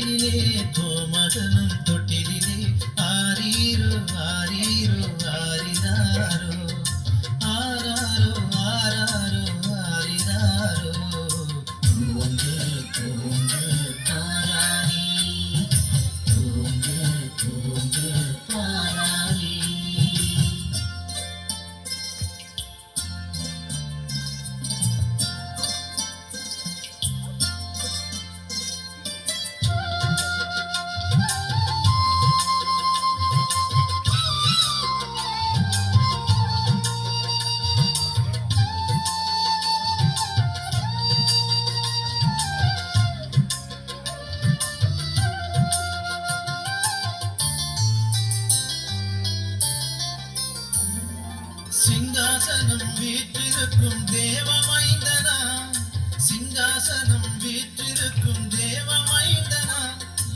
கையிலே கோமகனும் தொழில் சிங்காசனம் வீற்றிருக்கும் தேவமைந்தனா? சிங்காசனம் வீற்றிருக்கும் தேவமைந்தனா?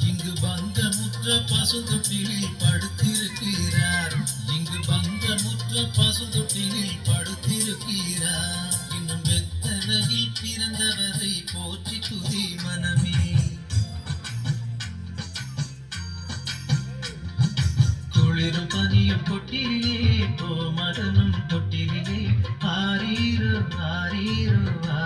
இங்கு வந்த முற்ற பசுந்தொட்டிலில் படுத்திருக்கிறார். இங்கு வந்த முற்ற பசுந்தொட்டிலில் பெரும் பதியும் பொட்டிலே போ மதனும் பொட்டிலே ஆரீரோ ஆரீரோ ஆ.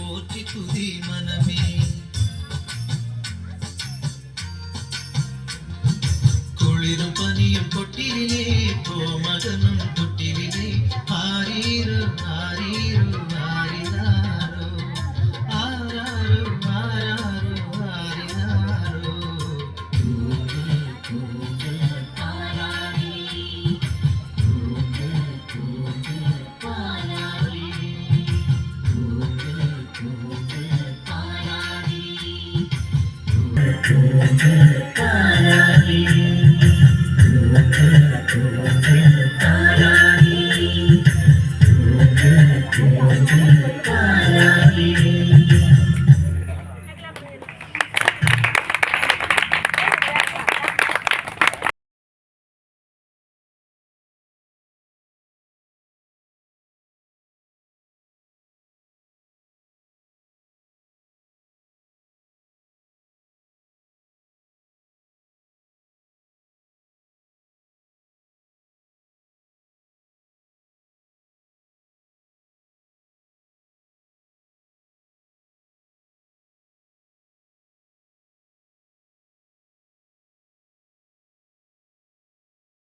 போற்றி துதி மனமே. குளிரும் பனியும் பொட்டிலே Thank you.